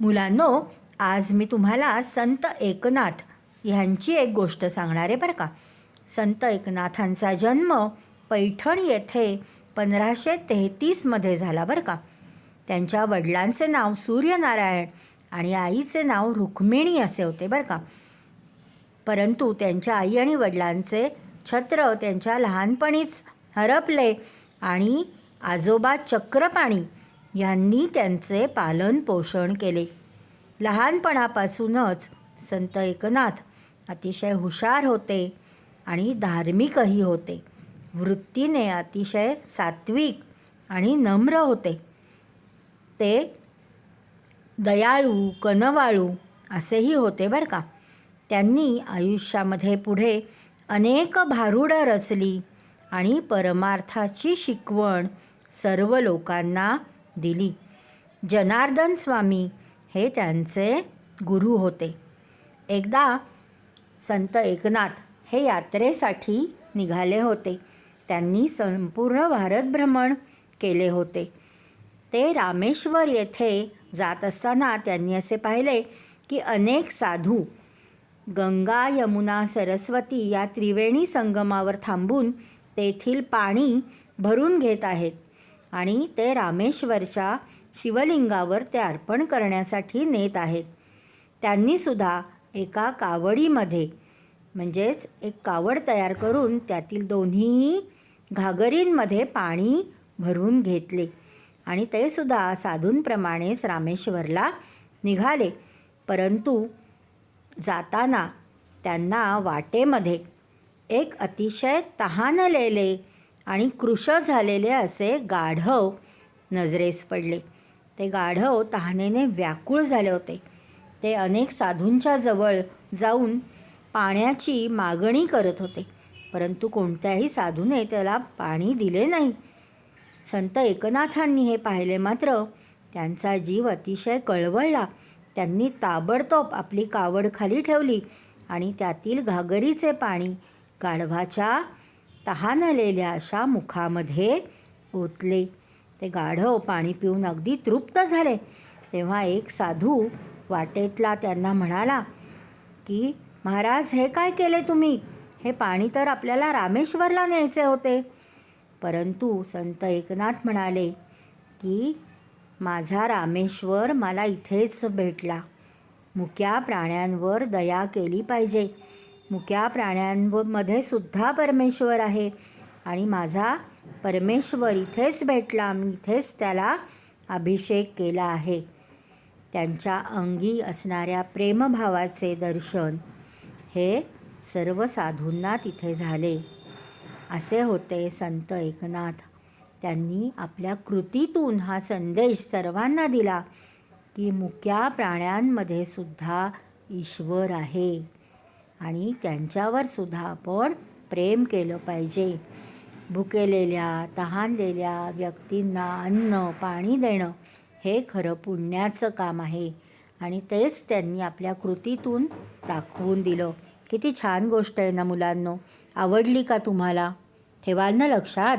मुलांनो आज मी तुम्हाला संत एकनाथ ह्यांची एक गोष्ट सांगणार आहे बरं का. संत एकनाथांचा जन्म पैठण येथे पंधराशे तेहतीसमध्ये झाला बरं का. त्यांच्या वडिलांचे नाव सूर्यनारायण आणि आईचे नाव रुक्मिणी असे होते बरं का. परंतु त्यांच्या आई आणि वडिलांचे छत्र त्यांच्या लहानपणीच हरपले आणि आजोबा चक्रपाणी यांनी त्यांचे पालन पोषण केले. लहानपणापासूनच संत एकनाथ अतिशय हुशार होते आणि धार्मिकही होते. वृत्तीने अतिशय सात्विक आणि नम्र होते. ते दयाळू कनवाळू असेही होते बरं का. त्यांनी आयुष्यामध्ये पुढे अनेक भारुडं रचली आणि परमार्थाची शिकवण सर्व लोकांना दिली. जनार्दन स्वामी हे त्यांचे गुरु होते. एकदा संत एकनाथ हे यात्रेसाठी निघाले होते. त्यांनी संपूर्ण भारत भ्रमण केले होते. ते रामेश्वर येथे जात असताना त्यांनी असे पाहिले की अनेक साधू गंगा यमुना सरस्वती या त्रिवेणी संगमावर थांबून तेथील पाणी भरून घेत आहेत. आणि ते रामेश्वरच्या शिवलिंगावर ते अर्पण करण्यासाठी नेत आहेत. त्यांनीसुद्धा एका कावडीमध्ये म्हणजेच एक कावड तयार करून त्यातील दोन्ही घागरींमध्ये पाणी भरून घेतले आणि ते सुद्धा साधूंप्रमाणेच रामेश्वरला निघाले. परंतु जाताना त्यांना वाटेमध्ये एक अतिशय तहानलेले आणि कृश झालेले असे गाढव नजरेस पडले. ते गाढव तहानेने व्याकुळ झाले होते. ते अनेक साधूंच्या जवळ जाऊन पाण्याची मागणी करत होते. परंतु कोणत्याही साधूने त्याला पाणी दिले नाही. संत एकनाथांनी हे पाहिले मात्र त्यांचा जीव अतिशय कळवळला. त्यांनी ताबडतोब आपली कावड खाली ठेवली आणि त्यातील घागरीचे पाणी गाढवाच्या तहानलेल्या अशा मुखामध्ये ओतले. ते गाढव पाणी पिऊन अगदी तृप्त झाले. तेव्हा एक साधू वाटेतला त्यांना म्हणाला की महाराज हे काय केले तुम्ही? हे पाणी तर आपल्याला रामेश्वरला न्यायचे होते. परंतु संत एकनाथ म्हणाले की माझा रामेश्वर मला इथेच भेटला. मुक्या प्राण्यांवर दया केली पाहिजे. मुक्या प्राण्यांमध्ये सुद्धा परमेश्वर आहे. आणि माझा परमेश्वर इथेच भेटला मी इथेच त्याला अभिषेक केला आहे. त्यांच्या अंगी असणाऱ्या प्रेमभावाचे दर्शन हे सर्व साधूंना तिथे झाले. असे होते संत एकनाथ. त्यांनी आपल्या कृतीतून हा संदेश सर्वांना दिला की मुक्या प्राण्यांमध्ये सुद्धा ईश्वर आहे. आणि त्यांच्यावर सुद्धा आपण प्रेम केलं पाहिजे. भुकेलेल्या तहानलेल्या व्यक्तींना अन्न पाणी देणं हे खरं पुण्याचं काम आहे. आणि तेच त्यांनी आपल्या कृतीतून दाखवून दिलं. किती छान गोष्ट आहे ना मुलांनो. आवडली का तुम्हाला? ठेवाल ना लक्षात?